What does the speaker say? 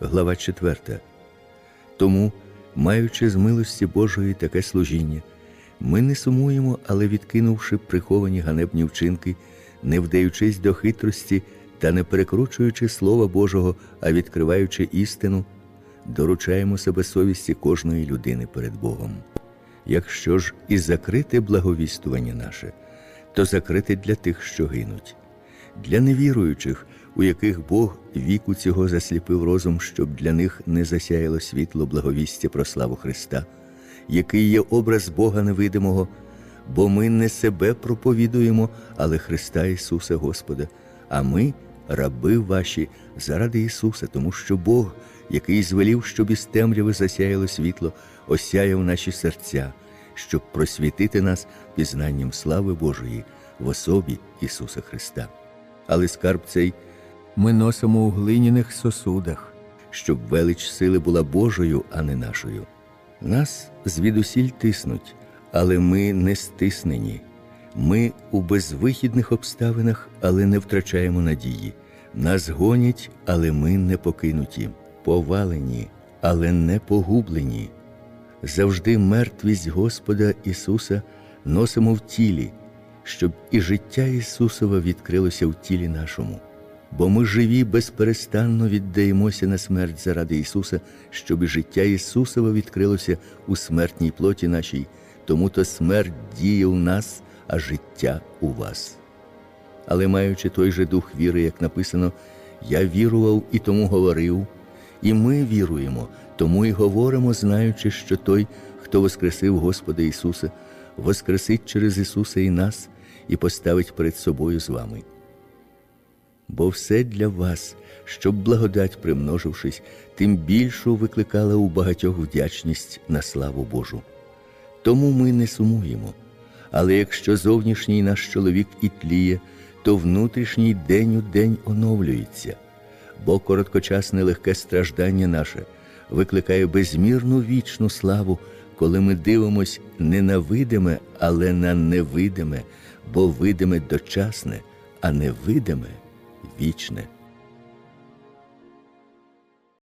глава 4. Тому, маючи з милості Божої таке служіння, ми не сумуємо, але відкинувши приховані ганебні вчинки, не вдаючись до хитрості та не перекручуючи Слова Божого, а відкриваючи істину, доручаємо себе совісті кожної людини перед Богом. Якщо ж і закрите благовістування наше, то закрите для тих, що гинуть, для невіруючих, у яких Бог віку цього засліпив розум, щоб для них не засяяло світло благовістя про славу Христа, який є образ Бога невидимого, бо ми не себе проповідуємо, але Христа Ісуса Господа, а ми раби ваші заради Ісуса, тому що Бог, який звелів, щоб із темряви засяяло світло, осяяв наші серця, щоб просвітити нас пізнанням слави Божої в особі Ісуса Христа. Але скарб цей ми носимо у глиняних сосудах, щоб велич сили була Божою, а не нашою. Нас звідусіль тиснуть, але ми не стиснені. Ми у безвихідних обставинах, але не втрачаємо надії. Нас гонять, але ми не покинуті, повалені, але не погублені. Завжди мертвість Господа Ісуса носимо в тілі, щоб і життя Ісусова відкрилося в тілі нашому. Бо ми живі безперестанно віддаємося на смерть заради Ісуса, щоб життя Ісусова відкрилося у смертній плоті нашій, тому то смерть діє у нас, а життя у вас. Але маючи той же дух віри, як написано, я вірував і тому говорив, і ми віруємо, тому і говоримо, знаючи, що той, хто воскресив Господа Ісуса, воскресить через Ісуса і нас, і поставить перед собою з вами. Бо все для вас, щоб благодать, примножившись, тим більшу викликала у багатьох вдячність на славу Божу. Тому ми не сумуємо. Але якщо зовнішній наш чоловік і тліє, то внутрішній день у день оновлюється, бо короткочасне легке страждання наше викликає безмірну вічну славу, коли ми дивимось не на видиме, але на невидиме, бо видиме дочасне, а невидиме вічне.